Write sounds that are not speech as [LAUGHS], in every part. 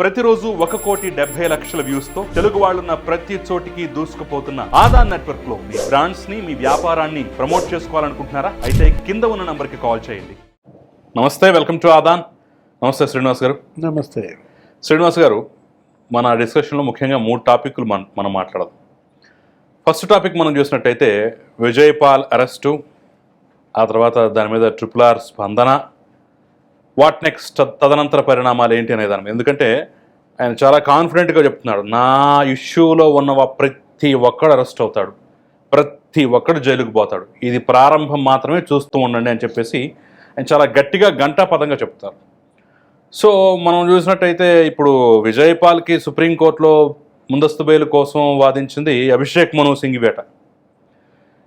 ప్రతిరోజు ఒక కోటి డెబ్బై లక్షల వ్యూస్తో తెలుగు వాళ్ళున్న ప్రతి చోటికి దూసుకుపోతున్న ఆదా నెట్వర్క్లో మీ బ్రాండ్స్ని మీ వ్యాపారాన్ని ప్రమోట్ చేసుకోవాలనుకుంటున్నారా? అయితే కింద ఉన్న నంబర్కి కాల్ చేయండి. నమస్తే వెల్కమ్ టు ఆదాన్ నమస్తే శ్రీనివాస్ గారు. నమస్తే. శ్రీనివాస్ గారు మన డిస్కషన్లో ముఖ్యంగా మూడు టాపిక్లు మన మనం మాట్లాడదాం. ఫస్ట్ టాపిక్ మనం చూసినట్టయితే విజయ్ పాల్ అరెస్టు ఆ తర్వాత దాని మీద ట్రిపుల్ ఆర్ స్పందన వాట్ నెక్స్ట్ తదనంతర పరిణామాలు ఏంటి అనే దాని ఎందుకంటే ఆయన చాలా కాన్ఫిడెంట్గా చెప్తున్నాడు నా ఇష్యూలో ఉన్న వా- ప్రతి ఒక్కడు అరెస్ట్ అవుతాడు ప్రతి ఒక్కడు జైలుకు పోతాడు ఇది ప్రారంభం మాత్రమే చూస్తూ ఉండండి అని చెప్పేసి ఆయన చాలా గట్టిగా గంటాపదంగా చెప్తారు. సో మనం చూసినట్టయితే ఇప్పుడు విజయపాల్కి సుప్రీంకోర్టులో ముందస్తు బెయిల్ కోసం వాదించింది అభిషేక్ మను సింగివేట.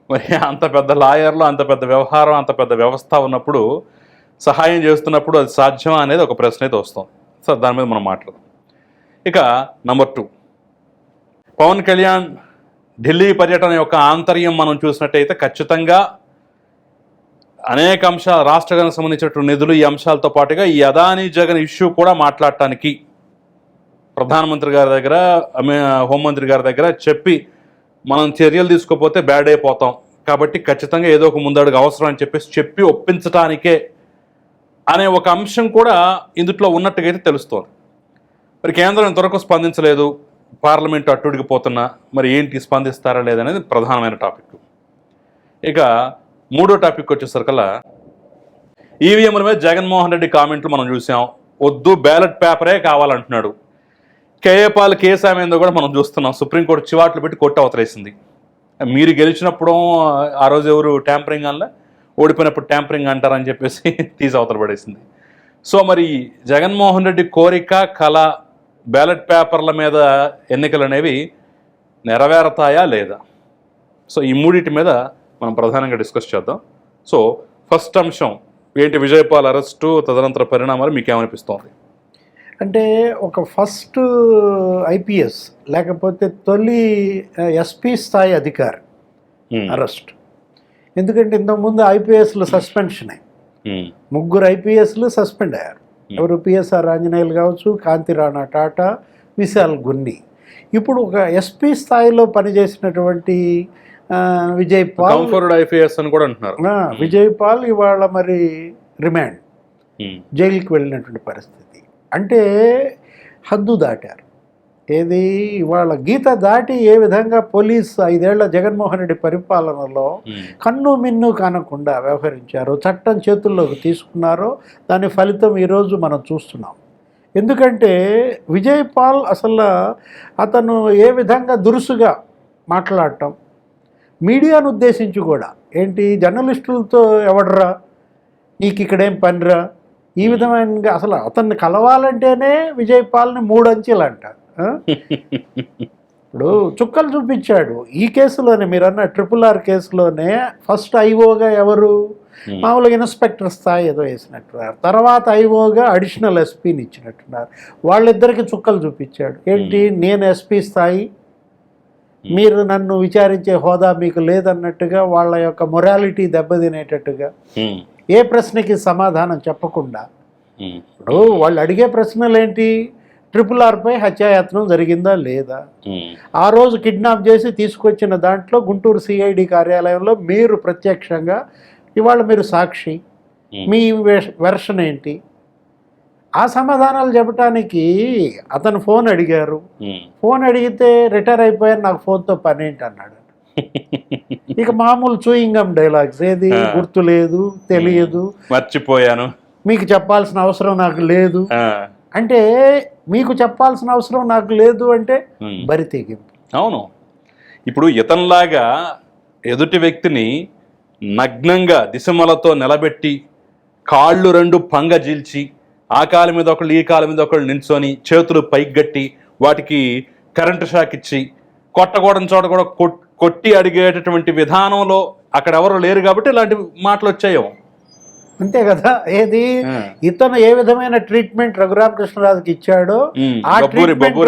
మరి అంత పెద్ద లాయర్లు అంత పెద్ద వ్యవహారం అంత పెద్ద వ్యవస్థ ఉన్నప్పుడు సహాయం చేస్తున్నప్పుడు అది సాధ్యమా అనేది ఒక ప్రశ్న అయితే వస్తుంది. సార్ దాని మీద మనం మాట్లాడదాం. ఇక నంబర్ టూ. పవన్ కళ్యాణ్ ఢిల్లీ పర్యటన యొక్క ఆంతర్యం మనం చూసినట్టయితే ఖచ్చితంగా అనేక అంశాలు రాష్ట్రానికి సంబంధించినటువంటి నిధులు ఈ అంశాలతో పాటుగా ఈ అదానీ జగన్ ఇష్యూ కూడా మాట్లాడటానికి ప్రధానమంత్రి గారి దగ్గర హోంమంత్రి గారి దగ్గర చెప్పి మనం చర్యలు తీసుకోకపోతే బ్యాడ్ అయిపోతాం. కాబట్టి ఖచ్చితంగా ఏదో ఒక ముందడుగు అవసరం అని చెప్పేసి చెప్పి ఒప్పించటానికే అనే ఒక అంశం కూడా ఇందుట్లో ఉన్నట్టుగా అయితే తెలుస్తోంది. మరి కేంద్రం ఇంతవరకు స్పందించలేదు. పార్లమెంట్ అట్టుడికిపోతున్నా మరి ఏంటి స్పందిస్తారా లేదనేది ప్రధానమైన టాపిక్. ఇక మూడో టాపిక్ వచ్చేసరికల్లా ఈవీఎంల మీద జగన్మోహన్ రెడ్డి కామెంట్లు మనం చూసాం. వద్దు బ్యాలెట్ పేపరే కావాలంటున్నాడు. కేఏపాల్ కేసు ఆమెందో కూడా మనం చూస్తున్నాం. సుప్రీంకోర్టు చివాట్లు పెట్టి కొట్టు అవతలేసింది. మీరు గెలిచినప్పుడు ఆ రోజు ఎవరు ట్యాంపరింగ్ అలా ఓడిపోయినప్పుడు ట్యాంపరింగ్ అంటారని చెప్పేసి [LAUGHS] తీసి అవతల పడేసింది. సో మరి జగన్మోహన్ రెడ్డి కోరిక కళ బ్యాలెట్ పేపర్ల మీద ఎన్నికలు అనేవి నెరవేరతాయా లేదా? సో ఈ మూడింటి మీద మనం ప్రధానంగా డిస్కస్ చేద్దాం. సో ఫస్ట్ అంశం ఏంటి విజయపాల్ అరెస్టు తదనంతర పరిణామాలు మీకు ఏమనిపిస్తోంది? అంటే ఒక ఫస్ట్ ఐపీఎస్ లేకపోతే తొలి ఎస్పీ స్థాయి అధికారి అరెస్ట్. ఎందుకంటే ఇంతకుముందు ఐపీఎస్లు సస్పెన్షన్. ఉమ్, ముగ్గురు ఐపీఎస్లు సస్పెండ్ అయ్యారు. ఎవరు పిఎస్ఆర్ ఆంజనేయులు కావచ్చు కాంతిరాణా టాటా విశాల్ గున్ని. ఇప్పుడు ఒక ఎస్పీ స్థాయిలో పనిచేసినటువంటి విజయ్ పాల్ ఐపీఎస్ అని కూడా అంటున్నారు. విజయ్ పాల్ ఇవాళ మరి రిమాండ్. జైలుకి వెళ్ళినటువంటి పరిస్థితి. అంటే హద్దు దాటారు. ఏది? ఇవాళ గీత దాటి ఏ విధంగా పోలీస్ ఐదేళ్ళ జగన్మోహన్ రెడ్డి పరిపాలనలో కన్ను మిన్ను కానకుండా వ్యవహరించారో చట్టం చేతుల్లోకి తీసుకున్నారో దాని ఫలితం ఈరోజు మనం చూస్తున్నాం. ఎందుకంటే విజయ్ పాల్ అసలు అతను ఏ విధంగా దురుసుగా మాట్లాడటం మీడియాను ఉద్దేశించి కూడా ఏంటి జర్నలిస్టులతో ఎవడరా నీకు ఇక్కడేం పనిరా? ఈ విధమైన అసలు అతన్ని కలవాలంటేనే విజయ్ పాల్ని మూడు అంచెలు అంట ఆ? ఇప్పుడు చుక్కలు చూపించాడు. ఈ కేసులోనే మీరు అన్న ట్రిపుల్ ఆర్ కేసులోనే ఫస్ట్ ఐఓగా ఎవరు? ఉమ్, మామూలుగా ఇన్స్పెక్టర్ స్థాయి ఏదో వేసినట్టున్నారు. తర్వాత ఐఓగా అడిషనల్ ఎస్పీని ఇచ్చినట్టున్నారు. వాళ్ళిద్దరికి చుక్కలు చూపించాడు. ఏంటి? నేను ఎస్పీ స్థాయి. మీరు నన్ను విచారించే హోదా మీకు లేదన్నట్టుగా వాళ్ళ యొక్క మొరాలిటీ దెబ్బతినేటట్టుగా ఏ ప్రశ్నకి సమాధానం చెప్పకుండా ఇప్పుడు వాళ్ళు అడిగే ప్రశ్నలు ఏంటి ట్రిపుల్ ఆర్పై హత్యాయత్నం జరిగిందా లేదా? ఆ రోజు కిడ్నాప్ చేసి తీసుకొచ్చిన దాంట్లో గుంటూరు సిఐడి కార్యాలయంలో మీరు ప్రత్యక్షంగా ఇవాళ మీరు సాక్షి. మీ వెర్ష- వెర్షన్ ఏంటి? ఆ సమాధానాలు చెప్పడానికి అతను ఫోన్ అడిగారు. ఫోన్ అడిగితే రిటైర్ అయిపోయారు నాకు ఫోన్తో పని ఏంటి అన్నాడు [LAUGHS] ఇక మామూలు చూయింగం డైలాగ్స్ ఏది. గుర్తు లేదు తెలియదు. మర్చిపోయాను. మీకు చెప్పాల్సిన అవసరం నాకు లేదు. అంటే మీకు చెప్పాల్సిన అవసరం నాకు లేదు అంటే. బరి తెగింపు. అవును. ఇప్పుడు ఇతనిలాగా ఎదుటి వ్యక్తిని నగ్నంగా దిశమలతో నిలబెట్టి కాళ్ళు రెండు పంగజీల్చి ఆ కాలు మీద ఒకళ్ళు ఈ కాలు మీద ఒకళ్ళు నిల్చొని చేతులు పైకి గట్టి వాటికి కరెంటు షాక్ ఇచ్చి కొట్టకూడని చోట కూడా కొట్- కొట్టి అడిగేటటువంటి విధానంలో అక్కడ ఎవరు లేరు కాబట్టి ఇలాంటి మాటలు వచ్చాయో అంతే కదా? ఏది. ఇతను ఏ విధమైన ట్రీట్మెంట్ రఘురామకృష్ణరాజుకి ఇచ్చాడో ఆ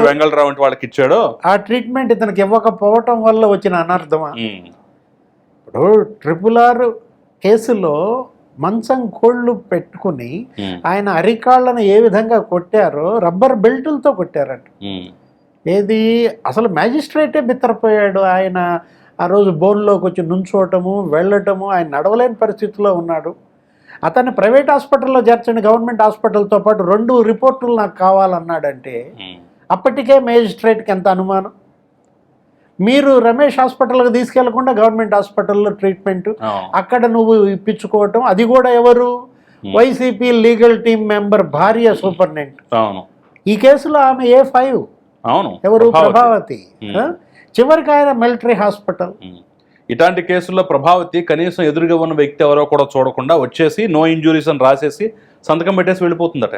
వెంగళరావు వాళ్ళకి ఇచ్చాడో? ఆ ట్రీట్మెంట్ ఇతనికి ఇవ్వకపోవటం వల్ల వచ్చిన అనర్థమా? ఇప్పుడు ట్రిపుల్ ఆర్ కేసులో మంచం కోళ్ళు పెట్టుకుని ఆయన అరికాళ్ళను ఏ విధంగా కొట్టారో రబ్బర్ బెల్టులతో కొట్టారట. ఏది? అసలు మ్యాజిస్ట్రేటే బిత్తరపోయాడు ఆయన. ఆ రోజు బోన్లోకి వచ్చి నుంచోవటము వెళ్ళటము ఆయన నడవలేని పరిస్థితిలో ఉన్నాడు. అతన్ని ప్రైవేట్ హాస్పిటల్లో చేర్చండి గవర్నమెంట్ హాస్పిటల్తో పాటు రెండు రిపోర్టులు నాకు కావాలన్నాడంటే ఉమ్, అప్పటికే మేజిస్ట్రేట్కి ఎంత అనుమానం? మీరు రమేష్ హాస్పిటల్కి తీసుకెళ్ళకుండా గవర్నమెంట్ హాస్పిటల్లో ట్రీట్మెంట్ అవును, అక్కడ నువ్వు ఇప్పించుకోవటం అది కూడా ఎవరు? Hmm. YCP legal team member భార్య అవును. ఈ కేసులో ఆమె ఏ ఫైవ్? ఎవరు? ప్రభావతి. Hmm. చివరికి ఆయన మిలిటరీ హాస్పిటల్. ఇట్లాంటి కేసుల్లో ప్రభావతి కనీసం ఎదురుగా ఉన్న వ్యక్తి ఎవరో కూడా చూడకుండా వచ్చేసి నో ఇంజురీస్ అని రాసేసి సంతకం పెట్టేసి వెళ్ళిపోతుందట.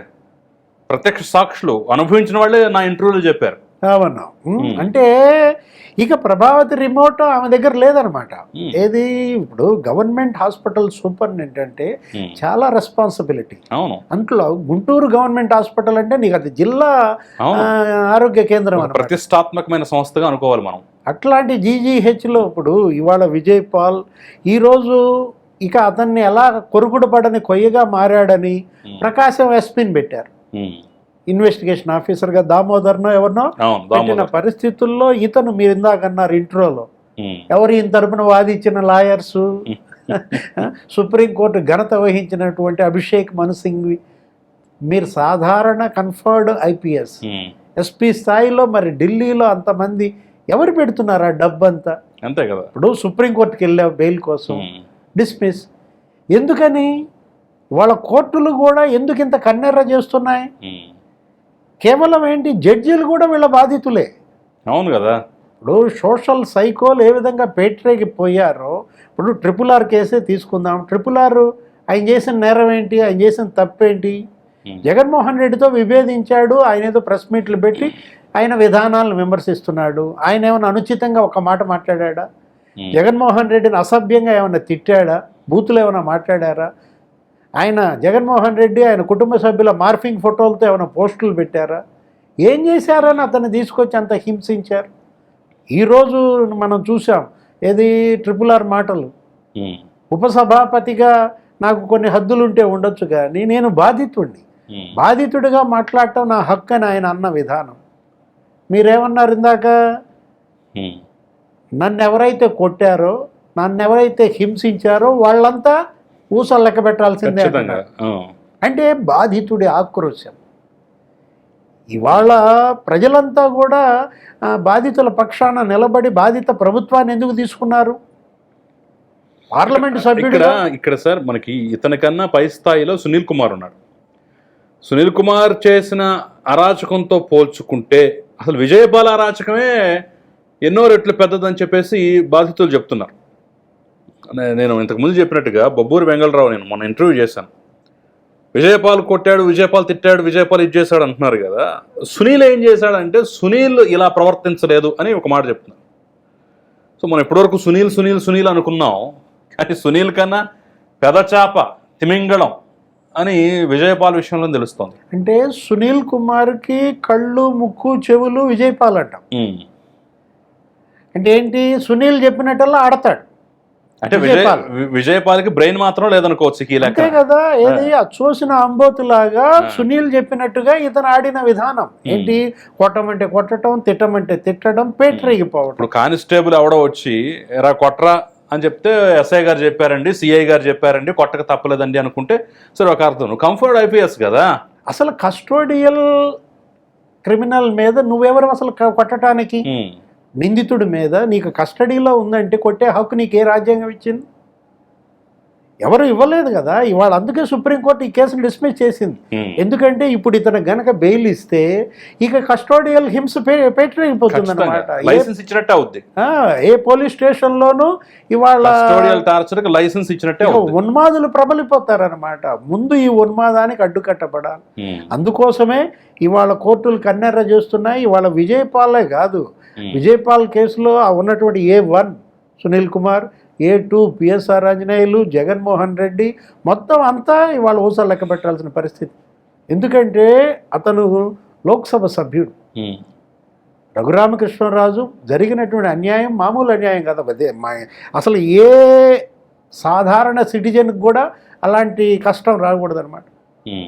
ప్రత్యక్ష సాక్షులు అనుభవించిన వాళ్ళే నా ఇంటర్వ్యూలో చెప్పారు. అవును. అంటే ఇక ప్రభావతి రిమోట్ ఆమె దగ్గర లేదనమాట. ఏది ఇప్పుడు గవర్నమెంట్ హాస్పిటల్ సూపరింటెండెంట్ అంటే ఉమ్. చాలా రెస్పాన్సిబిలిటీ. అవును. అంట్లో గుంటూరు గవర్నమెంట్ హాస్పిటల్ అంటే నీకు అది జిల్లా ఆరోగ్య కేంద్రం ప్రతిష్టాత్మకమైన సంస్థగా అనుకోవాలి మనం. అట్లాంటి జీజీహెచ్లో ఇప్పుడు ఇవాళ విజయ్ పాల్ ఈరోజు ఇక అతన్ని ఎలా కొరుకుడు పడని కొయ్యగా మారాడని. ప్రకాశం ఎస్పీని పెట్టారు. ఇన్వెస్టిగేషన్ ఆఫీసర్గా దామోదర్నో ఎవరినో పెట్టిన పరిస్థితుల్లో ఇతను మీరు ఇందాక అన్నారు ఇంట్రోలో. ఎవరు ఈయన తరపున వాదించిన లాయర్సు [LAUGHS] సుప్రీంకోర్టు ఘనత వహించినటువంటి అభిషేక్ మను సింఘ్వి మీరు సాధారణ కన్ఫర్డ్ ఐపీఎస్. ఎస్పీ స్థాయిలో మరి ఢిల్లీలో అంతమంది ఎవరు పెడుతున్నారు ఆ డబ్బంతా? అంతే కదా. ఇప్పుడు సుప్రీంకోర్టుకి వెళ్ళావు బెయిల్ కోసం. డిస్మిస్ ఎందుకని? వాళ్ళ కోర్టులు కూడా ఎందుకు ఇంత కన్నెర్ర చేస్తున్నాయి? ఉమ్. కేవలం ఏంటి? జడ్జీలు కూడా వీళ్ళ బాధితులే. అవును కదా. ఇప్పుడు సోషల్ సైకోలు ఏ విధంగా పేట్రేకి పోయారో ఇప్పుడు ట్రిపుల్ ఆర్ కేసే తీసుకుందాం. ట్రిపుల్ ఆర్ ఆయన చేసిన నేరం ఏంటి? ఆయన చేసిన తప్పేంటి? ఉమ్. జగన్మోహన్ రెడ్డితో విభేదించాడు. ఆయన ఏదో ప్రెస్ మీట్లు పెట్టి ఆయన విధానాలను విమర్శిస్తున్నాడు. ఆయన ఏమైనా అనుచితంగా ఒక మాట మాట్లాడా. జగన్మోహన్ రెడ్డిని అసభ్యంగా ఏమైనా తిట్టాడా? బూతులు ఏమైనా మాట్లాడారా? ఆయన జగన్మోహన్ రెడ్డి ఆయన కుటుంబ సభ్యుల మార్ఫింగ్ ఫోటోలతో ఏమైనా పోస్టులు పెట్టారా? ఏం చేశారని అతన్ని తీసుకొచ్చి అంత హింసించారు? ఈరోజు మనం చూసాం ఏది ట్రిపుల్ ఆర్ మాటలు. ఉపసభాపతిగా నాకు కొన్ని హద్దులు ఉంటే ఉండొచ్చు కానీ నేను బాధితుడిని. బాధితుడిగా మాట్లాడటం నా హక్కు అని ఆయన అన్న విధానం. మీరేమన్నారు ఇందాక. నన్ను ఎవరైతే కొట్టారో నన్ను ఎవరైతే హింసించారో వాళ్ళంతా ఊసలు లెక్క పెట్టాల్సిందే. అంటే. బాధితుడి ఆక్రోశం. ఇవాళ ప్రజలంతా కూడా బాధితుల పక్షాన నిలబడి బాధిత ప్రభుత్వాన్ని ఎందుకు తీసుకున్నారు? పార్లమెంట్ ఇక్కడ సభ్యుడిగా ఇక్కడ సార్ మనకి ఇతనికన్నా పై స్థాయిలో సునీల్ కుమార్ ఉన్నాడు. సునీల్ కుమార్ చేసిన అరాచకంతో పోల్చుకుంటే అసలు విజయపాల అరాచకమే ఎన్నో రెట్లు పెద్దదని చెప్పేసి బాధితులు చెప్తున్నారు. నేను ఇంతకుముందు చెప్పినట్టుగా బొబ్బూరి వెంగళరావు నేను మొన్న ఇంటర్వ్యూ చేశాను. విజయపాల్ కొట్టాడు విజయపాల్ తిట్టాడు విజయపాల్ ఇది చేశాడు అంటున్నారు కదా. సునీల్ ఏం చేశాడంటే సునీల్ ఇలా ప్రవర్తించలేదు అని ఒక మాట చెప్తున్నాను సో మనం ఇప్పటివరకు సునీల్ సునీల్ సునీల్ అనుకున్నాం. కానీ సునీల్ కన్నా పెదచాప తిమింగళం అని విజయపాల్ విషయంలో తెలుస్తోంది. అంటే సునీల్ కుమార్కి కళ్ళు ముక్కు చెవులు విజయపాల్ అంటాం. అంటే ఏంటి? సునీల్ చెప్పినట్టల్లా ఆడతాడు. అంటే విజయ్ విజయపాల్. విజయపాల్కి బ్రెయిన్ మాత్రం లేదనుకోవచ్చు అంతే కదా ఏది? చూసిన అంబోతులాగా సునీల్ చెప్పినట్టుగా ఇతను ఆడిన విధానం. ఏంటి? కొట్టమంటే కొట్టడం తిట్టమంటే తిట్టడం పేటరేగిపోవడం ఇప్పుడు కానిస్టేబుల్ ఎవడో వచ్చి ఎరా కొట్రా అని చెప్తే ఎస్ఐ గారు చెప్పారండి సిఐ గారు చెప్పారండి కొట్టక తప్పలేదండి అనుకుంటే సరే ఒక అర్థం కంఫర్ట్ ఐపీఎస్ కదా? అసలు కస్టోడియల్ క్రిమినల్ మీద నువ్వెవరు అసలు కొట్టడానికి. నిందితుడి మీద నీకు కస్టడీలో ఉందంటే కొట్టే హక్కు నీకు ఏ రాజ్యాంగం ఇచ్చింది? ఎవరు ఇవ్వలేదు కదా. ఇవాళ అందుకే సుప్రీంకోర్టు ఈ కేసును డిస్మిస్ చేసింది. ఎందుకంటే ఇప్పుడు ఇతను గనక బెయిల్ ఇస్తే ఇక కస్టోడియల్ హింస ఖచ్చితంగా. అనమాట లైసెన్స్ ఇచ్చినట్టే అవుద్ది. ఏ పోలీస్ ఇవాళ కస్టోడియల్ టార్చర్కి లైసెన్స్ ఇచ్చినట్టే ఉన్మాదులు ప్రబలిపోతారనమాట ముందు ఈ ఉన్మాదానికి అడ్డుకట్టబడాలి. అందుకోసమే ఇవాళ కోర్టులు కన్నెర్ర చేస్తున్నాయి. ఇవాళ విజయపాలే కాదు. విజయపాల్ కేసులో ఉన్నటువంటి A one Sunil Kumar A two PSR Anjaneyulu Jaganmohan Reddy మొత్తం అంతా ఇవాళ ఊసలు లెక్క పెట్టాల్సిన పరిస్థితి. ఎందుకంటే అతను లోక్సభ సభ్యుడు. రఘురామకృష్ణరాజు జరిగినటువంటి అన్యాయం మామూలు అన్యాయం కదా. అదే మా అసలు ఏ సాధారణ సిటిజన్కి కూడా అలాంటి కష్టం రాకూడదు అనమాట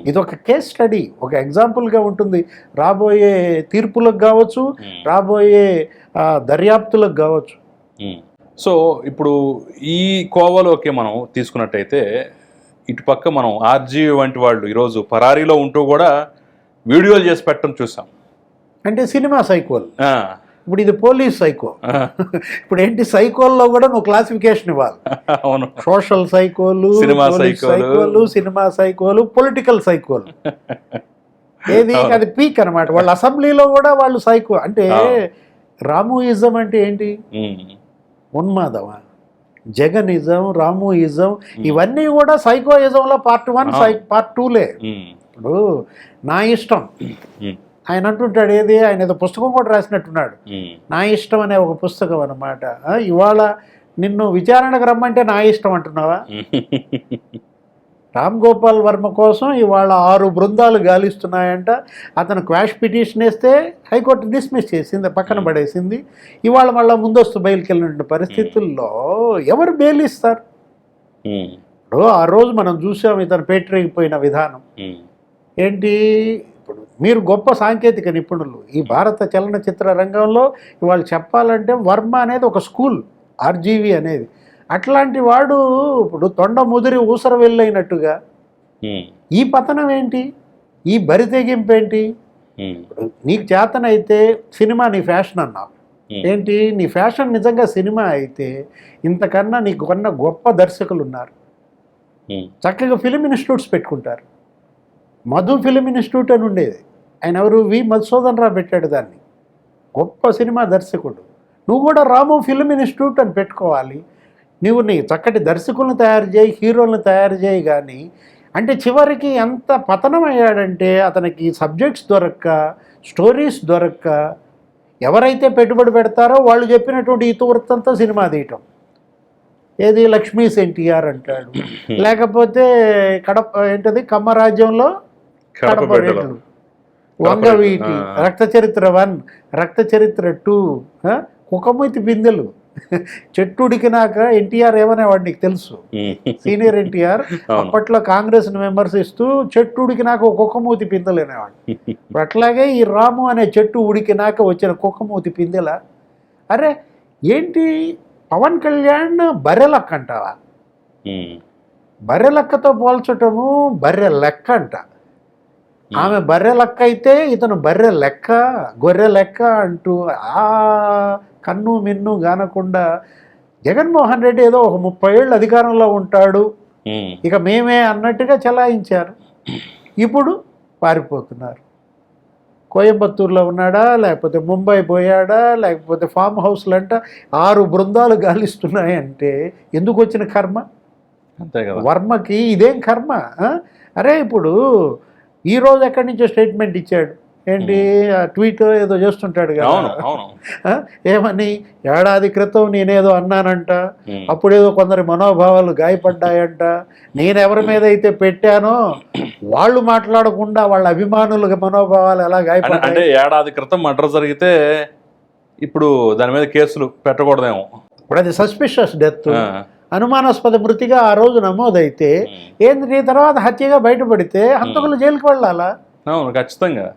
ఇది ఒక కేస్ స్టడీ. ఒక ఎగ్జాంపుల్గా ఉంటుంది. రాబోయే తీర్పులకు కావచ్చు. రాబోయే దర్యాప్తులకు కావచ్చు. సో ఇప్పుడు ఈ కోవలోకి మనం తీసుకున్నట్టయితే ఇటుపక్క మనం ఆర్జీ వంటి వాళ్ళు ఈరోజు పరారీలో ఉంటూ కూడా వీడియోలు చేసి పెట్టడం చూసాం. అంటే సినిమా సైకోల్. ఇప్పుడు ఇది పోలీస్ సైకో. ఇప్పుడు ఏంటి సైకోల్లో కూడా నువ్వు క్లాసిఫికేషన్ ఇవ్వాలి. అవును. సోషల్ సైకోలు సినిమా సైకోలు. సినిమా సైకోలు పొలిటికల్ సైకోలు. ఏది. అది పీక్ అన్నమాట. వాళ్ళ అసెంబ్లీలో కూడా వాళ్ళు సైకో. అంటే. రాముయిజం అంటే ఏంటి? ఉన్మాదమా? జగనిజం రాముయిజం ఇవన్నీ కూడా సైకోయిజంలో పార్ట్ వన్ సై పార్ట్ టూలే. ఇప్పుడు నా ఇష్టం. ఆయన అంటుంటాడు ఏది? ఆయన ఏదో పుస్తకం కూడా రాసినట్టున్నాడు. నా ఇష్టం అనే ఒక పుస్తకం అన్నమాట. ఆ, ఇవాళ నిన్ను విచారణకు రమ్మంటే నా ఇష్టం అంటున్నావా? రామ్ గోపాల్ వర్మ కోసం ఇవాళ ఆరు బృందాలు గాలిస్తున్నాయంట. అతను క్వాష్ పిటిషన్ వేస్తే హైకోర్టు డిస్మిస్ చేసింది పక్కన పడేసింది. ఇవాళ మళ్ళీ ముందస్తు బయలుకి వెళ్ళిన పరిస్థితుల్లో ఎవరు బెయిల్ ఇస్తారు? ఇప్పుడు ఆ రోజు మనం చూసాం ఇతను పేటరేగిపోయిన విధానం. ఏంటి? ఇప్పుడు మీరు గొప్ప సాంకేతిక నిపుణులు. ఈ భారత చలనచిత్ర రంగంలో ఇవాళ చెప్పాలంటే వర్మ అనేది ఒక స్కూల్ ఆర్జీవి అనేది. అట్లాంటి వాడు ఇప్పుడు తొండ ముదిరి ఊసర వెళ్ళైనట్టుగా. ఈ పతనం ఏంటి? ఈ బరి తెగింపు ఏంటి? నీకు చేతనైతే సినిమా నీ ఫ్యాషన్ అన్నావు. ఉమ్, ఏంటి? నీ ఫ్యాషన్ నిజంగా సినిమా అయితే ఇంతకన్నా నీకు కొన్న గొప్ప దర్శకులు ఉన్నారు. చక్కగా ఫిలిం ఇన్స్టిట్యూట్స్ పెట్టుకుంటారు. మధు ఫిలిం ఇన్స్టిట్యూట్ అని ఉండేది. ఆయన ఎవరు? వి. మధుసూదన్ రావు పెట్టాడు దాన్ని. గొప్ప సినిమా దర్శకుడు. నువ్వు కూడా రాము ఫిలిం ఇన్స్టిట్యూట్ అని పెట్టుకోవాలి. నువ్వు నీ చక్కటి దర్శకులను తయారు చేయి హీరోలను తయారు చేయి కానీ అంటే చివరికి ఎంత పతనం అయ్యాడంటే అతనికి సబ్జెక్ట్స్ దొరక్క స్టోరీస్ దొరక్క ఎవరైతే పెట్టుబడి పెడతారో వాళ్ళు చెప్పినటువంటి ఇతివృత్తంతో సినిమా తీయటం. ఏది? లక్ష్మీస్ ఎన్టీఆర్ అంటాడు. [CLEARS THROAT] లేకపోతే కడప ఏంటది? కమ్మరాజ్యంలో కడప వంగవీటి. రక్త చరిత్ర వన్ రక్త చరిత్ర టూ కుకమూతి బిందెలు. చెట్టు ఉడికినాక ఎన్టీఆర్ ఏమనేవాడు నీకు తెలుసు? [LAUGHS] సీనియర్ ఎన్టీఆర్. అప్పట్లో కాంగ్రెస్ని విమర్శిస్తూ చెట్టు ఉడికినాక ఒక కుక్కమూతి పిందెలు అనేవాడు [LAUGHS] ఇప్పుడు అట్లాగే ఈ రాము అనే చెట్టు ఉడికినాక వచ్చిన కుక్కమూతి పిందెల అరే ఏంటి పవన్ కళ్యాణ్ బర్రెలక్క అంటావా ఉమ్, బర్రె లెక్కతో పోల్చటము బర్రె లెక్క అంట ఆమె బర్రె లెక్క అయితే ఇతను బర్రె లెక్క గొర్రె లెక్క అంటూ ఆ కన్ను మిన్ను గానకుండా జగన్మోహన్ రెడ్డి ఏదో ఒక ముప్పై ఏళ్ళు అధికారంలో ఉంటాడు. ఇక మేమే అన్నట్టుగా చలాయించారు. ఇప్పుడు పారిపోతున్నారు. కోయంబత్తూరులో ఉన్నాడా లేకపోతే ముంబై పోయాడా లేకపోతే ఫామ్ హౌస్లు అంట ఆరు బృందాలు గాలిస్తున్నాయంటే ఎందుకు వచ్చిన కర్మ? అంతే కదా. వర్మకి ఇదేం కర్మ? అరే ఇప్పుడు ఈ రోజు ఎక్కడి నుంచో స్టేట్మెంట్ ఇచ్చాడు. ఏంటి? ఆ ట్వీట్ ఏదో చేస్తుంటాడు కదా? ఏమని? ఏడాది క్రితం నేనేదో అన్నానంట. అప్పుడేదో కొందరి మనోభావాలు గాయపడ్డాయంట. నేను ఎవరి మీద అయితే పెట్టానో వాళ్ళు మాట్లాడకుండా వాళ్ళ అభిమానుల మనోభావాలు ఎలా అంటే- అంటే గాయపడ్డాయి? ఏడాది క్రితం మర్డర్ జరిగితే ఇప్పుడు దాని మీద కేసులు పెట్టకూడదేమో. ఇప్పుడు అది సస్పిషియస్ డెత్. అనుమానాస్పద మృతిగా ఆ రోజు నమోదైతే ఏంది నీ తర్వాత హత్యగా బయటపడితే హంతకులు జైలుకి వెళ్ళాలా? అవును ఖచ్చితంగా.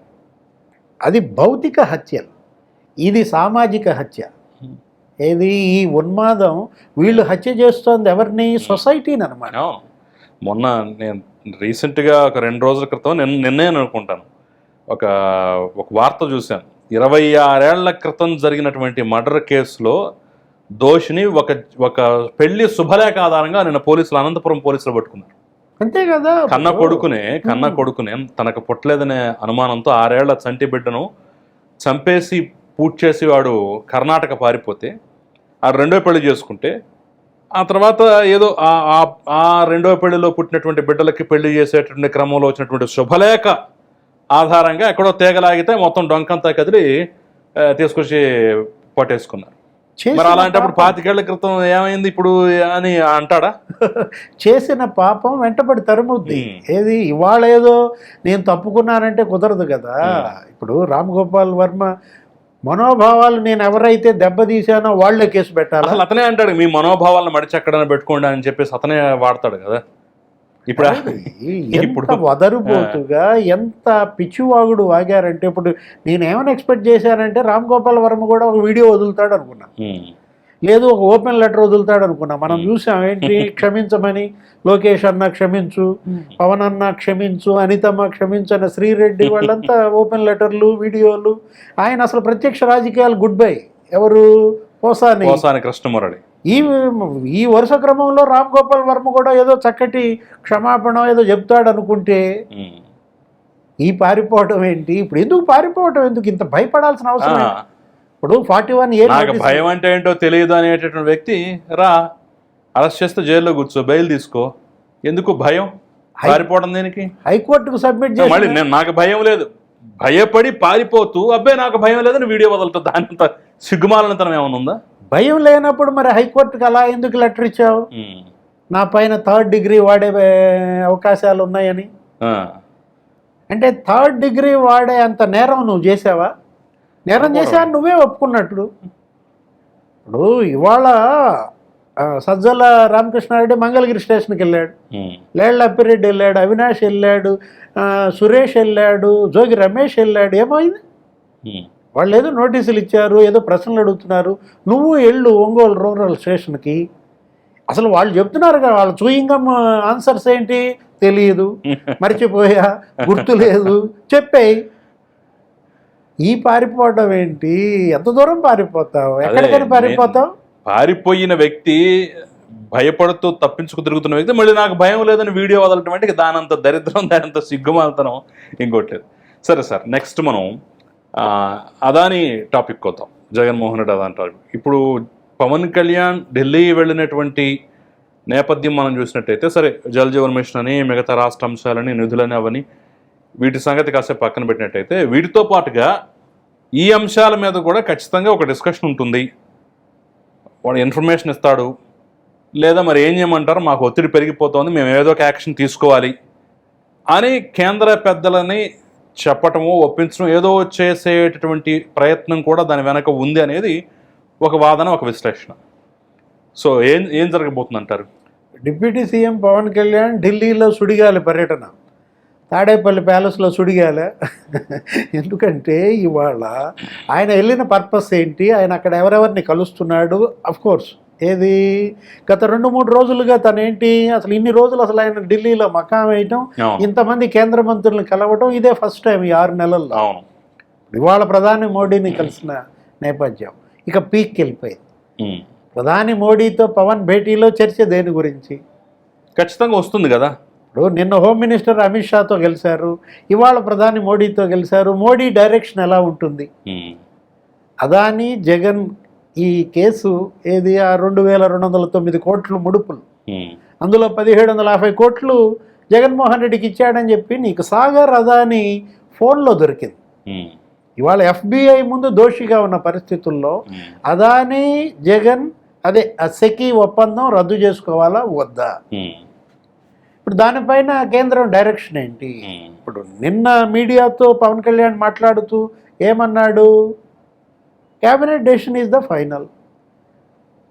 అది భౌతిక హత్యలు ఇది సామాజిక హత్య. ఏది? ఈ ఉన్మాదం వీళ్ళు హత్య చేస్తోంది ఎవరిని? సొసైటీని అనమాట మొన్న నేను రీసెంట్గా ఒక రెండు రోజుల క్రితం నిన్న నిన్నే అనుకుంటాను. ఒక ఒక వార్త చూశాను. ఇరవై ఆరేళ్ళ క్రితం జరిగినటువంటి మర్డర్ కేసులో దోషిని ఒక ఒక పెళ్ళి శుభలేఖ ఆధారంగా నిన్న పోలీసులు అనంతపురం పోలీసులు పట్టుకున్నారు. అంతే కదా? కన్న కొడుకునే కన్న. కొడుకునే తనకు పుట్టలేదనే అనుమానంతో ఆరేళ్ళ చంటి బిడ్డను చంపేసి పూట్ చేసి వాడు కర్ణాటక పారిపోతే ఆ రెండో పెళ్ళి చేసుకుంటే ఆ తర్వాత ఏదో ఆ- రెండో పెళ్ళిలో పుట్టినటువంటి బిడ్డలకి పెళ్ళి చేసేటువంటి క్రమంలో వచ్చినటువంటి శుభలేఖ ఆధారంగా ఎక్కడో తీగలాగితే మొత్తం డొంకంతా కదిలి తీసుకొచ్చి పట్టేసుకున్నారు. మరి అలాంటప్పుడు పాపం- పాతికేళ్ళ క్రితం ఏమైంది ఇప్పుడు అని అంటాడా? [LAUGHS] చేసిన పాపం వెంటబడి తరుముద్ది. ఏది? ఇవాళ ఏదో నేను తప్పుకున్నానంటే కుదరదు కదా. ఇప్పుడు రామ్ గోపాల్ వర్మ మనోభావాలు నేను ఎవరైతే దెబ్బతీశానో వాళ్ళే కేసు పెట్టాలా? అసలు అతనే అంటాడు మీ మనోభావాలను మడిచెక్కడని పెట్టుకోండి అని చెప్పేసి అతనే వాడతాడు కదా. ఇప్పుడు [LAUGHS] ఇప్పుడు- వదరుబోతుగా ఎంత పిచ్చివాగుడు వాగారంటే ఇప్పుడు నేనేమైనా ఎక్స్పెక్ట్ చేశానంటే రామ్ గోపాల్ వర్మ కూడా ఒక వీడియో వదులుతాడు అనుకున్నా. లేదు ఒక ఓపెన్ లెటర్ వదులుతాడు అనుకున్నా. మనం చూసాం ఏంటి? [LAUGHS] క్షమించమని లోకేష్ అన్న క్షమించు పవన్ అన్న క్షమించు అనితమ్మ క్షమించు అన్న శ్రీరెడ్డి [LAUGHS] వాళ్ళంతా ఓపెన్ లెటర్లు వీడియోలు. ఆయన అసలు ప్రత్యక్ష రాజకీయాలు గుడ్ బై. ఎవరు? పోసాని. పోసాని కృష్ణమురళి ఈ ఈ వరుస క్రమంలో రామ్ గోపాల్ వర్మ కూడా ఏదో చక్కటి క్షమాపణ ఏదో చెప్తాడు అనుకుంటే. ఈ పారిపోవటం ఏంటి? ఇప్పుడు ఎందుకు పారిపోవటం? ఎందుకు ఇంత భయపడాల్సిన అవసరం? ఇప్పుడు ఫార్టీ వన్ నాకు భయం అంటే ఏంటో తెలియదు అనేటటువంటి వ్యక్తి రా అరెస్ట్ చేస్తే జైల్లో కూర్చో బెయిల్ తీసుకో. ఎందుకు భయం? పారిపోవడం దేనికి? హైకోర్టుకు సబ్మిట్ మళ్ళీ చేసి నేను నాకు భయం లేదు. భయపడి పారిపోతూ అబ్బాయి నాకు భయం లేదని వీడియో వదలటం దానంత సిగ్గుమాలనితనం ఏమైనా ఉందా? భయం లేనప్పుడు మరి హైకోర్టుకి అలా ఎందుకు లెటర్ ఇచ్చావు. నా పైన థర్డ్ డిగ్రీ వాడే అవకాశాలు ఉన్నాయని. అంటే థర్డ్ డిగ్రీ వాడే అంత నేరం నువ్వు చేసావా నేరం చేసా నువ్వే ఒప్పుకున్నట్లు ఇప్పుడు ఇవాళ సజ్జల రామకృష్ణారెడ్డి మంగళగిరి స్టేషన్కి వెళ్ళాడు. లేళ్ళ అప్పిరెడ్డి వెళ్ళాడు అవినాష్ వెళ్ళాడు సురేష్ వెళ్ళాడు జోగి రమేష్ వెళ్ళాడు ఏమైంది. వాళ్ళు ఏదో నోటీసులు ఇచ్చారు ఏదో ప్రశ్నలు అడుగుతున్నారు. నువ్వు వెళ్ళు ఒంగోలు రూరల్ స్టేషన్కి. అసలు వాళ్ళు చెప్తున్నారు కదా వాళ్ళ చూయింగమ్ ఆన్సర్స్ ఏంటి? తెలియదు [LAUGHS] మర్చిపోయా. గుర్తు లేదు. చెప్పేయి. ఈ పారిపోవడం ఏంటి? ఎంత దూరం పారిపోతావు? ఎక్కడికైనా పారిపోతావు? పారిపోయిన వ్యక్తి భయపడుతూ తప్పించుకు తిరుగుతున్న వ్యక్తి మళ్ళీ నాకు భయం లేదని వీడియో వదలటం అంటే దానంత దరిద్రం దానంత సిగ్గుమాలతనం ఇంకోటి లేదు. సరే సార్ నెక్స్ట్ మనం అదాని టాపిక్ వద్దాం జగన్మోహన్ రెడ్డి అదాని టాపిక్. ఇప్పుడు పవన్ కళ్యాణ్ ఢిల్లీ వెళ్ళినటువంటి నేపథ్యం మనం చూసినట్టయితే సరే జల్ జీవన్ మిషన్ అని మిగతా రాష్ట్ర అంశాలని నిధులని అవని వీటి సంగతి కాసేపు పక్కన పెట్టినట్టయితే వీటితో పాటుగా ఈ అంశాల మీద కూడా ఖచ్చితంగా ఒక డిస్కషన్ ఉంటుంది. వాడు ఇన్ఫర్మేషన్ ఇస్తాడు. లేదా మరి ఏం చేయమంటారు మాకు ఒత్తిడి పెరిగిపోతుంది మేము ఏదో ఒక యాక్షన్ తీసుకోవాలి అని కేంద్ర పెద్దలని చెప్పటము ఒప్పించడం ఏదో చేసేటటువంటి ప్రయత్నం కూడా దాని వెనక ఉంది అనేది ఒక వాదన ఒక విశ్లేషణ. సో ఏం ఏం జరగబోతుందంటారు? డిప్యూటీ సీఎం పవన్ కళ్యాణ్ ఢిల్లీలో సుడిగాలి పర్యటన. తాడేపల్లి ప్యాలెస్లో సుడిగాలి. ఎందుకంటే ఇవాళ ఆయన వెళ్ళిన పర్పస్ ఏంటి? ఆయన అక్కడ ఎవరెవరిని కలుస్తున్నాడు? అఫ్కోర్స్ ఏది? గత రెండు మూడు రోజులుగా తనేంటి? అసలు ఇన్ని రోజులు అసలు ఆయన ఢిల్లీలో మకాం వేయటం ఇంతమంది కేంద్ర మంత్రులను కలవటం ఇదే ఫస్ట్ టైం ఈ ఆరు నెలల్లో. ఇవాళ ప్రధాని మోడీని కలిసిన నేపథ్యం. ఇక పీక్ వెళ్ళిపోయింది. ప్రధాని మోడీతో పవన్ భేటీలో చర్చ దేని గురించి? ఖచ్చితంగా వస్తుంది కదా. ఇప్పుడు నిన్న హోమ్ మినిస్టర్ అమిత్ షాతో గెలిచారు ఇవాళ ప్రధాని మోడీతో గెలిచారు మోడీ డైరెక్షన్ ఎలా ఉంటుంది. అదాని జగన్ ఈ కేసు ఏది ఆ రెండు వేల రెండు వందల తొమ్మిది కోట్లు ముడుపులు. అందులో పదిహేడు వందల యాభై కోట్లు జగన్మోహన్ రెడ్డికి ఇచ్చాడని చెప్పి నీకు సాగర్ అదాని ఫోన్లో దొరికింది. ఇవాళ ఎఫ్బిఐ ముందు దోషిగా ఉన్న పరిస్థితుల్లో. అదాని జగన్ అదే సెకీ ఒప్పందం రద్దు చేసుకోవాలా వద్దా. ఇప్పుడు దానిపైన కేంద్రం డైరెక్షన్ ఏంటి. ఇప్పుడు నిన్న మీడియాతో పవన్ కళ్యాణ్ మాట్లాడుతూ ఏమన్నాడు cabinet decision is the final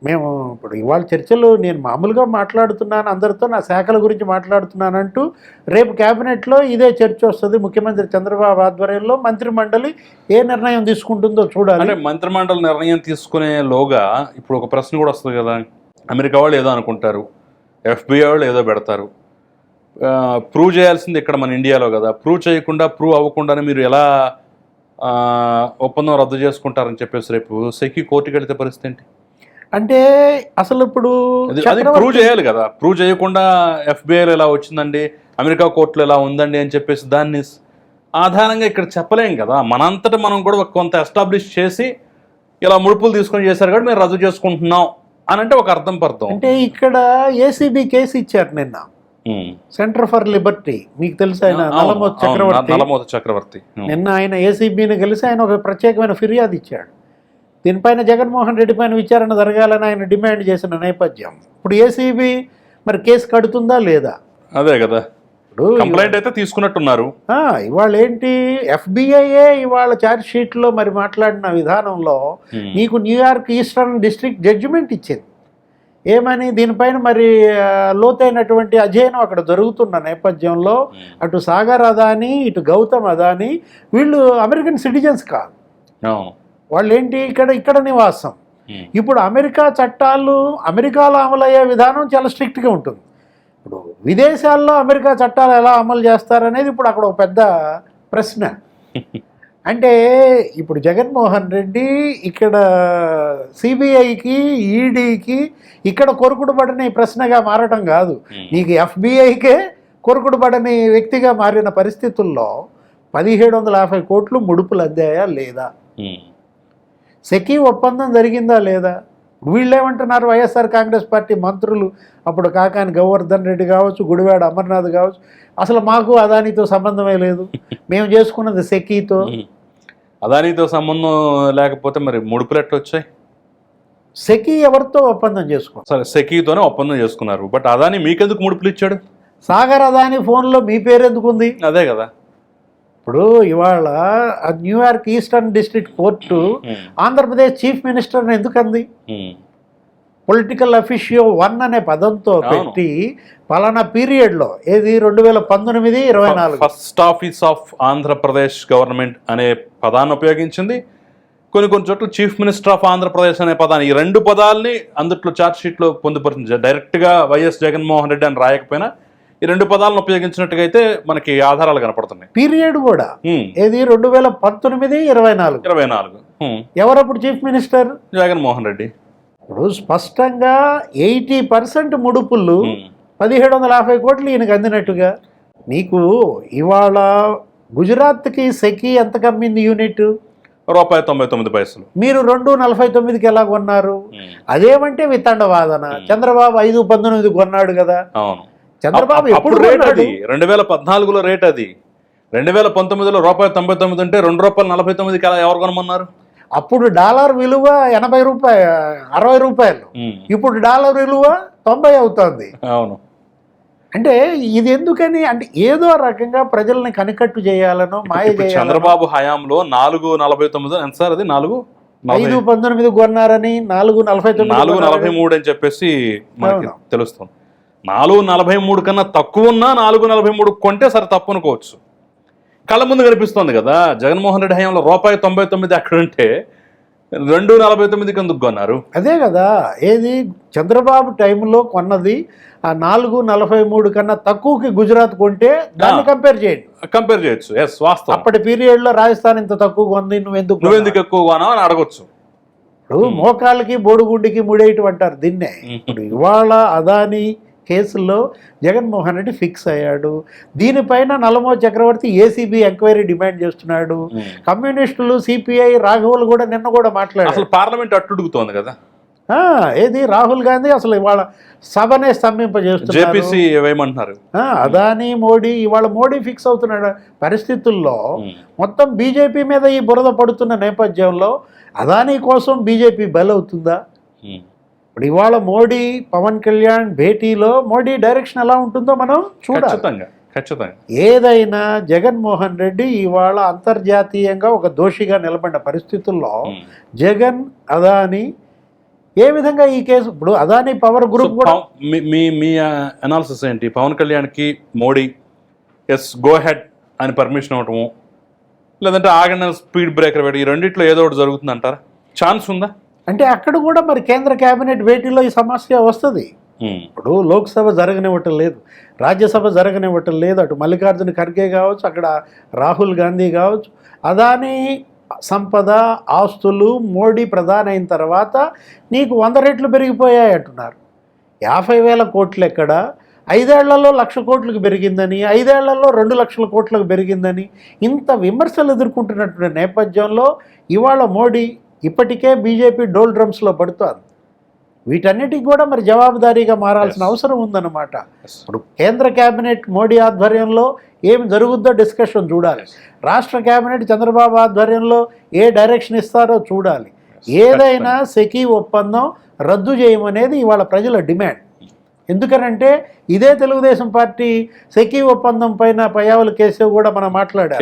మేము ఇప్పుడు ఇవాళ చర్చలు నేను మామూలుగా మాట్లాడుతున్నాను అందరితో నా శాఖల గురించి మాట్లాడుతున్నానంటూ రేపు క్యాబినెట్లో ఇదే చర్చ వస్తుంది. ముఖ్యమంత్రి చంద్రబాబు ఆధ్వర్యంలో మంత్రి మండలి ఏ నిర్ణయం తీసుకుంటుందో చూడాలి. అంటే మంత్రిమండలి నిర్ణయం తీసుకునే లోగా ఇప్పుడు ఒక ప్రశ్న కూడా వస్తుంది కదా. అమెరికా వాళ్ళు ఏదో అనుకుంటారు ఎఫ్బిఐ వాళ్ళు ఏదో పెడతారు. ప్రూవ్ చేయాల్సింది ఇక్కడ మన ఇండియాలో కదా. ప్రూవ్ చేయకుండా ప్రూవ్ అవ్వకుండానే మీరు ఎలా ఒప్పందం రద్దు చేసుకుంటారని చెప్పేసి రేపు సెక్కి కోర్టుకి వెళితే పరిస్థితి ఏంటి? అంటే అసలు ఇప్పుడు అది- ప్రూవ్ చేయాలి కదా. ప్రూవ్ చేయకుండా ఎఫ్బిఐలో ఎలా వచ్చిందండి? అమెరికా కోర్టులో ఎలా ఉందండి అని చెప్పేసి దాన్ని ఆధారంగా ఇక్కడ చెప్పలేం కదా. మనంతట మనం కూడా కొంత ఎస్టాబ్లిష్ చేసి ఇలా ముడుపులు తీసుకొని చేశారు కాబట్టి మేము రద్దు చేసుకుంటున్నాం అని అంటే ఒక అర్థం పర్థం. అంటే ఇక్కడ ఏసీబీ కేసు ఇచ్చారు నిన్న. సెంటర్ ఫర్ లిబర్టీ మీకు తెలుసు ఆయన? అవును, చక్రవర్తి. నల్లమోతు చక్రవర్తి. నిన్న ఆయన ఏసీబీని కలిసి ఆయన ఒక ప్రత్యేకమైన ఫిర్యాదు ఇచ్చాడు. దీనిపైన జగన్మోహన్ రెడ్డి పైన విచారణ జరగాలని ఆయన డిమాండ్ చేసిన నేపథ్యం. ఇప్పుడు ఏసీబీ మరి కేసు కడుతుందా లేదా? అదే కదా. కంప్లైంట్ అయితే తీసుకున్నట్టున్నారు. ఇవాళ ఏంటి ఎఫ్బిఐఏ ఇవాళ ఛార్జ్ షీట్లో మరి మాట్లాడిన విధానంలో. నీకు న్యూయార్క్ ఈస్టర్న్ డిస్ట్రిక్ట్ జడ్జిమెంట్ ఇచ్చింది. ఏమని దీనిపైన మరి లోతైనటువంటి అధ్యయనం అక్కడ జరుగుతున్న నేపథ్యంలో అటు సాగర్ అదాని ఇటు గౌతమ్ అదాని వీళ్ళు అమెరికన్ సిటిజన్స్ కాదు. వాళ్ళు ఏంటి ఇక్కడ ఇక్కడ నివాసం. ఉమ్. ఇప్పుడు అమెరికా చట్టాలు అమెరికాలో అమలయ్యే విధానం చాలా స్ట్రిక్ట్గా ఉంటుంది. ఇప్పుడు విదేశాల్లో అమెరికా చట్టాలు ఎలా అమలు చేస్తారనేది ఇప్పుడు అక్కడ ఒక పెద్ద ప్రశ్న. [LAUGHS] అంటే ఇప్పుడు జగన్మోహన్ రెడ్డి ఇక్కడ సిబిఐకి ఈడీకి ఇక్కడ కొరుకుడు పడని ప్రశ్నగా మారటం కాదు. నీకు ఎఫ్బిఐకే కొరుకుడు పడని వ్యక్తిగా మారిన పరిస్థితుల్లో పదిహేడు వందల యాభై కోట్లు ముడుపులు అందాయా లేదా. సెకీ ఒప్పందం జరిగిందా లేదా వీళ్ళేమంటున్నారు? వైఎస్ఆర్ కాంగ్రెస్ పార్టీ మంత్రులు అప్పుడు కాకాని గోవర్ధన్ రెడ్డి కావచ్చు గుడివాడ అమర్నాథ్ కావచ్చు అసలు మాకు అదానితో సంబంధమే లేదు. మేము చేసుకున్నది సెకీతో. [LAUGHS] అదానితో సంబంధం లేకపోతే మరి ముడుపులు ఎట్లా వచ్చాయి సెకీ ఎవరితో ఒప్పందం చేసుకో సరే సెకీతోనే ఒప్పందం చేసుకున్నారు. బట్ అదాని మీకెందుకు ముడుపులు ఇచ్చాడు? సాగర్ అదాని ఫోన్లో మీ పేరు ఎందుకు ఉంది అదే కదా. ఇప్పుడు ఇవాళ New York eastern district court ఉమ్. ఆంధ్రప్రదేశ్ చీఫ్ మినిస్టర్ని ఎందుకు అంది ఉమ్. పొలిటికల్ అఫిషియో వన్ అనే పదంతో. పెట్టి పలానా పీరియడ్లో ఏది రెండు వేల పంతొమ్మిది ఇరవై నాలుగు first office of Andhra Pradesh government అనే పదాన్ని ఉపయోగించింది కొన్ని కొన్ని చోట్ల చీఫ్ మినిస్టర్ ఆఫ్ ఆంధ్రప్రదేశ్ అనే పదాన్ని ఈ రెండు పదాలని అందుట్లో ఛార్జ్ షీట్లో పొందుపరిచింది డైరెక్ట్గా వైఎస్ జగన్మోహన్ రెడ్డి అని రాయకపోయినా ఈ రెండు పదాలను ఉపయోగించినట్టుగా అయితే మనకి ఆధారాలు కనపడుతున్నాయి. పీరియడ్ కూడా. ఏది? రెండు వేల పంతొమ్మిది ఇరవై నాలుగు. ఇరవై నాలుగు. ఎవరప్పుడు చీఫ్ మినిస్టర్? జగన్మోహన్ రెడ్డి. ఇప్పుడు స్పష్టంగా ఎయిటీ పర్సెంట్ ముడుపులు. పదిహేడు వందల యాభై కోట్లు ఈయనకు అందినట్టుగా. నీకు ఇవాళ గుజరాత్కి సెకీ ఎంత కమ్మింది యూనిట్? రూపాయి తొంభై తొమ్మిది పైసలు. మీరు రెండు నలభై తొమ్మిదికి ఎలా కొన్నారు. అదేమంటే వితండ వాదన చంద్రబాబు ఐదు పంతొమ్మిది కొన్నాడు కదా. అవును. చంద్రబాబు ఎప్పుడు అప్పుడు రేట్? అది? రెండు వేల పద్నాలుగులో రేట్ అది. రెండు వేల పంతొమ్మిదిలో రూపాయి తొంభై తొమ్మిది ఉంటే రెండు రూపాయలు నలభై తొమ్మిదికి ఎలా ఎవరు కొనమన్నారు? అప్పుడు డాలర్ విలువ ఎనభై రూపాయ అరవై రూపాయలు. ఇప్పుడు డాలర్ విలువ తొంభై అవుతోంది. అవును. అంటే ఇది ఎందుకని? అంటే ఏదో రకంగా ప్రజల్ని కనికట్టు చేయాలనో మాయ చంద్రబాబు హయాంలో నాలుగు నలభై తొమ్మిది ఎంత సార్ అది? నాలుగు? ఐదు పంతొమ్మిది కొన్నారని నాలుగు నలభై తొమ్మిది నాలుగు. నలభై మూడు అని చెప్పేసి మనకి. తెలుస్తుంది. నాలుగు నలభై మూడు కన్నా తక్కువ ఉన్నా నాలుగు నలభై మూడు కొంటే సరే తప్పు అనుకోవచ్చు. కళ్ళ ముందు కనిపిస్తుంది కదా జగన్మోహన్ రెడ్డి హయాంలో రూపాయి తొంభై తొమ్మిది అక్కడుంటే రెండు నలభై తొమ్మిదికి ఎందుకు కొన్నారు? అదే కదా ఏది? చంద్రబాబు టైంలో కొన్నది ఆ నాలుగు నలభై మూడు కన్నా తక్కువకి గుజరాత్ కొంటే దాన్ని. కంపేర్ చేయండి. కంపేర్ చేయొచ్చు. ఎస్ వాస్తవం. అప్పటి పీరియడ్లో రాజస్థాన్ ఇంత తక్కువ కొంది నువ్వు ఎందుకు నువ్వెందుకు ఎక్కువ కొనావు అని అడగొచ్చు. ఇప్పుడు మోకాళ్ళకి బోడుగుడ్డికి ముడేయటం అంటారు దీన్నే. ఇప్పుడు ఇవాళ అదాని కేసుల్లో జగన్మోహన్ రెడ్డి ఫిక్స్ అయ్యాడు. దీనిపైన నలమో చక్రవర్తి ఏసీబీ ఎంక్వైరీ డిమాండ్ చేస్తున్నాడు. కమ్యూనిస్టులు సిపిఐ రాఘవులు కూడా నిన్న కూడా మాట్లాడారు. అసలు పార్లమెంట్ అట్టుడుగుతోంది కదా. ఆ, ఏది? రాహుల్ గాంధీ అసలు ఇవాళ సభనే స్తంభింపజేస్తున్నారు. అదానీ మోడీ ఇవాళ మోడీ ఫిక్స్ అవుతున్నాడు పరిస్థితుల్లో. మొత్తం బీజేపీ మీద ఈ బురద పడుతున్న నేపథ్యంలో అదానీ కోసం బీజేపీ బలవుతుందా. ఇప్పుడు ఇవాళ మోడీ పవన్ కళ్యాణ్ భేటీలో మోడీ డైరెక్షన్ ఎలా ఉంటుందో మనం చూడాలి. ఖచ్చితంగా ఖచ్చితంగా. ఏదైనా జగన్మోహన్ రెడ్డి ఇవాళ అంతర్జాతీయంగా ఒక దోషిగా నిలబడిన పరిస్థితుల్లో. జగన్ అదానీ ఏ విధంగా ఈ కేసు ఇప్పుడు అదానీ పవర్ గ్రూప్ కూడా మీ- మీ మీ అనాలిసిస్ ఏంటి? పవన్ కళ్యాణ్కి మోడీ ఎస్ గో హెడ్ అని పర్మిషన్ ఇవ్వటము లేదంటే ఆగండి స్పీడ్ బ్రేకర్ పెట్టి ఈ రెండిట్లో ఏదో ఒకటి జరుగుతుంది అంటారా ఛాన్స్ ఉందా? అంటే అక్కడ కూడా మరి కేంద్ర కేబినెట్ భేటీలో ఈ సమస్య వస్తుంది. ఇప్పుడు లోక్సభ జరగనివ్వటం లేదు. రాజ్యసభ జరగనివ్వటం లేదు. అటు మల్లికార్జున ఖర్గే కావచ్చు అక్కడ రాహుల్ గాంధీ కావచ్చు అదాని సంపద ఆస్తులు మోడీ ప్రధాని అయిన తర్వాత నీకు వంద రెట్లు పెరిగిపోయాయి అంటున్నారు. యాభై వేల కోట్లు ఎక్కడ? ఐదేళ్ళలో లక్ష కోట్లకు పెరిగిందని ఐదేళ్ళలో రెండు లక్షల కోట్లకు పెరిగిందని ఇంత విమర్శలు ఎదుర్కొంటున్నటువంటి నేపథ్యంలో ఇవాళ మోడీ ఇప్పటికే బీజేపీ డోల్ డ్రమ్స్లో పడుతోంది. వీటన్నిటికి కూడా మరి జవాబుదారీగా మారాల్సిన. అవసరం ఉందన్నమాట. ఇప్పుడు కేంద్ర కేబినెట్ మోడీ ఆధ్వర్యంలో ఏమి జరుగుద్దో డిస్కషన్ చూడాలి. రాష్ట్ర కేబినెట్ చంద్రబాబు ఆధ్వర్యంలో ఏ డైరెక్షన్ ఇస్తారో చూడాలి. ఏదైనా సెకీ ఒప్పందం రద్దు చేయమనేది ఇవాళ ప్రజల డిమాండ్. ఎందుకనంటే ఇదే తెలుగుదేశం పార్టీ సెకీ ఒప్పందం పైన పయ్యావుల కేసు కూడా మనం మాట్లాడారు.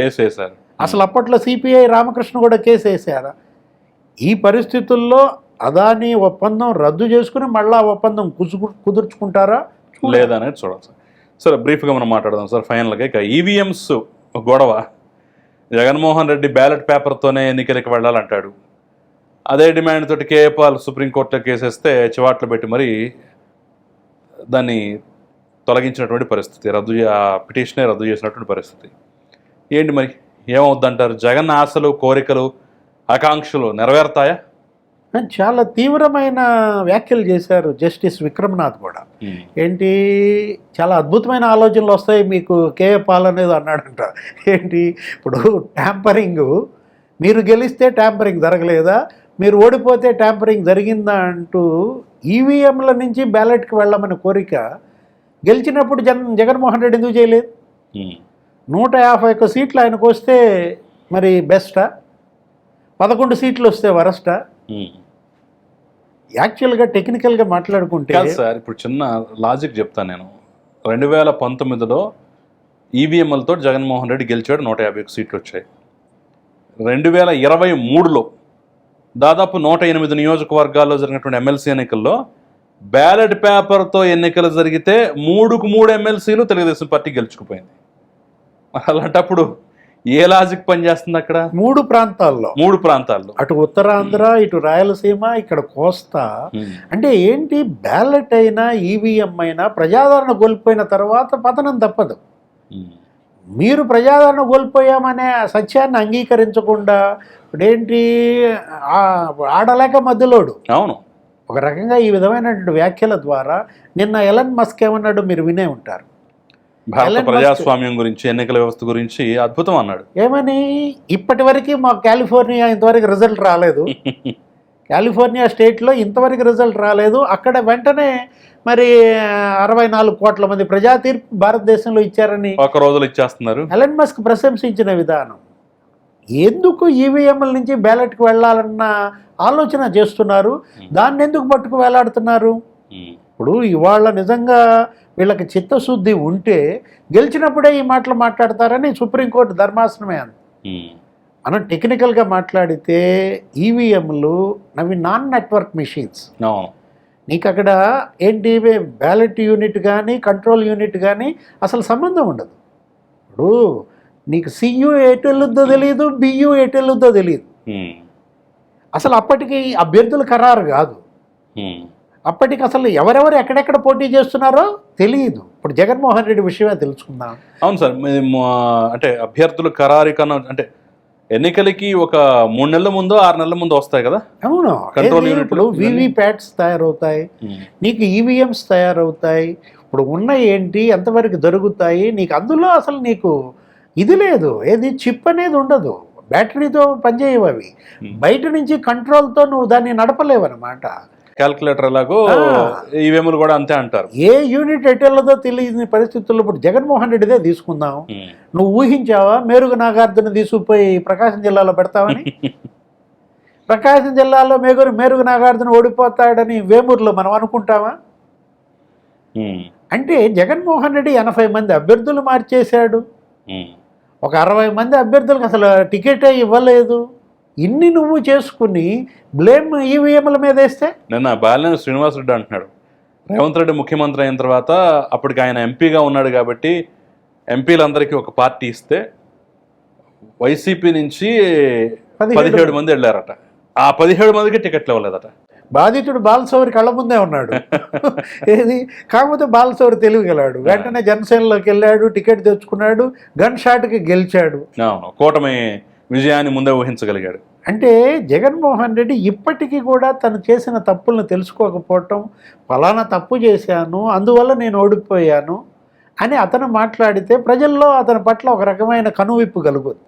అసలు అప్పట్లో సిపిఐ రామకృష్ణ కూడా కేసు వేసారా ఈ పరిస్థితుల్లో అదాని ఒప్పందం రద్దు చేసుకుని మళ్ళీ ఆ ఒప్పందం కుదురు కుదుర్చుకుంటారా? లేదా అనేది చూడాలి సార్. సరే బ్రీఫ్గా మనం మాట్లాడదాం సార్ ఫైనల్గా. ఇక ఈవీఎంస్ గొడవ. జగన్మోహన్ రెడ్డి బ్యాలెట్ పేపర్తోనే ఎన్నికలకు వెళ్ళాలంటాడు. అదే డిమాండ్ తోటి కేఏపాల్ సుప్రీంకోర్టులో కేసేస్తే చివాట్లు పెట్టి మరి దాన్ని తొలగించినటువంటి పరిస్థితి రద్దు ఆ పిటిషనే రద్దు చేసినటువంటి పరిస్థితి. ఏంటి మరి? ఏమవుద్దంటారు? జగన్ ఆశలు కోరికలు ఆకాంక్షలు నెరవేరుతాయా? చాలా తీవ్రమైన వ్యాఖ్యలు చేశారు జస్టిస్ విక్రమ్నాథ్ కూడా. ఏంటి చాలా అద్భుతమైన ఆలోచనలు వస్తాయి మీకు కేఏ పాల్ అనేది అన్నాడంట. ఏంటి ఇప్పుడు ట్యాంపరింగ్ మీరు గెలిస్తే ట్యాంపరింగ్ జరగలేదా? మీరు ఓడిపోతే ట్యాంపరింగ్ జరిగిందా అంటూ ఈవీఎంల నుంచి బ్యాలెట్కి వెళ్ళమని కోరిక గెలిచినప్పుడు జగన్ జగన్మోహన్ రెడ్డి ఎందుకు చేయలేదు. నూట యాభై ఒక్క సీట్లు ఆయనకు వస్తే మరి బెస్టా? పదకొండు సీట్లు వస్తే వరస్టా. యాక్చువల్గా టెక్నికల్గా మాట్లాడుకుంటే కాదు సార్ ఇప్పుడు చిన్న లాజిక్ చెప్తాను నేను. రెండు వేల పంతొమ్మిదిలో ఈవీఎంలతో జగన్మోహన్ రెడ్డి గెలిచాడు నూట యాభై ఒక సీట్లు వచ్చాయి. రెండు వేల ఇరవై మూడులో దాదాపు నూట ఎనిమిది నియోజకవర్గాల్లో జరిగినటువంటి ఎమ్మెల్సీ ఎన్నికల్లో బ్యాలెట్ పేపర్తో ఎన్నికలు జరిగితే మూడుకు మూడు ఎమ్మెల్సీలు తెలుగుదేశం పార్టీ గెలుచుకుపోయింది. అలాంటప్పుడు ఏ లాజిక్ పనిచేస్తుంది అక్కడ? మూడు ప్రాంతాల్లో. మూడు ప్రాంతాల్లో. అటు ఉత్తరాంధ్ర ఇటు రాయలసీమ ఇక్కడ కోస్తా. అంటే ఏంటి? బ్యాలెట్ అయినా ఈవీఎం అయినా ప్రజాదరణ కోల్పోయిన తర్వాత పతనం తప్పదు. మీరు ప్రజాదరణ కోల్పోయామనే సత్యాన్ని అంగీకరించకుండా ఇప్పుడేంటి? ఆడలేక మధ్యలోడు. అవును. ఒక రకంగా ఈ విధమైనటువంటి వ్యాఖ్యల ద్వారా నిన్న ఎలన్ మస్క్ ఏమన్నాడు? మీరు వినే ఉంటారు. భారత ప్రజాస్వామ్యం గురించి ఎన్నికల వ్యవస్థ గురించి అద్భుతం అన్నాడు. ఏమని? ఇప్పటివరకు మా కాలిఫోర్నియా ఇంతవరకు రిజల్ట్ రాలేదు. [LAUGHS] కాలిఫోర్నియా స్టేట్లో ఇంతవరకు రిజల్ట్ రాలేదు. అక్కడ వెంటనే మరి అరవై నాలుగు కోట్ల మంది ప్రజా తీర్పు భారతదేశంలో ఇచ్చారని ఒక రోజులు ఇచ్చేస్తున్నారు. ఎలన్ మస్క్ ప్రశంసించిన విధానం. ఎందుకు ఈవీఎంల నుంచి బ్యాలెట్కి వెళ్ళాలన్న ఆలోచన చేస్తున్నారు? దాన్ని ఎందుకు పట్టుకు వేలాడుతున్నారు? ఉమ్. ఇప్పుడు ఇవాళ నిజంగా వీళ్ళకి చిత్తశుద్ధి ఉంటే గెలిచినప్పుడే ఈ మాటలు మాట్లాడతారని సుప్రీంకోర్టు ధర్మాసనమే అంది. మనం టెక్నికల్గా మాట్లాడితే ఈవీఎంలు అవి నాన్ నెట్వర్క్ మెషిన్స్ నీకు అక్కడ ఏంటి బ్యాలెట్ యూనిట్ కానీ కంట్రోల్ యూనిట్ కానీ అసలు సంబంధం ఉండదు ఇప్పుడు నీకు సియు ఎటు వెళ్ళొద్దో తెలియదు బియు ఎటు వెళ్ళొద్దో తెలియదు. అసలు అప్పటికి అభ్యర్థులు ఖరారు కాదు. అప్పటికి అసలు ఎవరెవరు ఎక్కడెక్కడ పోటీ చేస్తున్నారో తెలియదు. ఇప్పుడు జగన్మోహన్ రెడ్డి విషయమే తెలుసుకుందాం. అవును సార్ అంటే అభ్యర్థులు ఖరారు కన్నా అంటే ఎన్నికలకి ఒక మూడు నెలల ముందు ఆరు నెలల ముందు వస్తాయి కదా? అవును. Control ఏది? unit ఇప్పుడు ఇవన్నీ? వివి ప్యాట్స్ తయారవుతాయి. నీకు ఈవీఎంస్ తయారవుతాయి. ఇప్పుడు ఉన్న ఏంటి? ఎంతవరకు జరుగుతాయి నీకు అందులో అసలు నీకు ఇది లేదు. ఏది? చిప్ అనేది ఉండదు. బ్యాటరీతో పనిచేయవు అవి. బయట నుంచి కంట్రోల్తో నువ్వు దాన్ని నడపలేవు అనమాట క్యాల్కులేటర్ ఎలాగో. ఈవీఎంలు కూడా అంతే అంటారు ఏ యూనిట్ ఎటెళ్ళదో తెలియని పరిస్థితుల్లో ఇప్పుడు జగన్మోహన్ రెడ్డిదే తీసుకుందాం. నువ్వు ఊహించావా మేరుగు నాగార్జున తీసుకుపోయి ప్రకాశం జిల్లాలో పెడతావని [LAUGHS] ప్రకాశం జిల్లాలో మేగురు మేరుగు నాగార్జున ఓడిపోతాడని వేమూరులో మనం అనుకుంటామా. అంటే జగన్మోహన్ రెడ్డి ఎనభై మంది అభ్యర్థులు మార్చేశాడు. ఒక అరవై మంది అభ్యర్థులకు అసలు టికెటే ఇవ్వలేదు ఇన్ని నువ్వు చేసుకుని బ్లేమ్ ఈవీఎంల మీద వేస్తే? నిన్న బాలినేని శ్రీనివాసరెడ్డి అంటున్నాడు. రేవంత్ రెడ్డి ముఖ్యమంత్రి అయిన తర్వాత అప్పటికి ఆయన ఎంపీగా ఉన్నాడు కాబట్టి ఎంపీలందరికీ ఒక పార్టీ ఇస్తే వైసీపీ నుంచి పదిహేడు మంది. వెళ్ళారట. ఆ పదిహేడు మందికి టికెట్లు ఇవ్వలేదట. బాధితుడు బాలసౌరి కళ్ళ ముందే ఉన్నాడు. [LAUGHS] ఏది? కాకపోతే బాలసౌరి తెలివిగలాడు వెంటనే జనసేనలోకి వెళ్ళాడు టికెట్ తెచ్చుకున్నాడు గన్ షాట్కి గెలిచాడు. కూటమి విజయాన్ని ముందే ఊహించగలిగాడు. అంటే జగన్మోహన్ రెడ్డి ఇప్పటికీ కూడా తను చేసిన తప్పులను తెలుసుకోకపోవటం ఫలానా తప్పు చేశాను అందువల్ల నేను ఓడిపోయాను అని అతను మాట్లాడితే ప్రజల్లో అతని పట్ల ఒక రకమైన కనువిప్పు కలుగుతుంది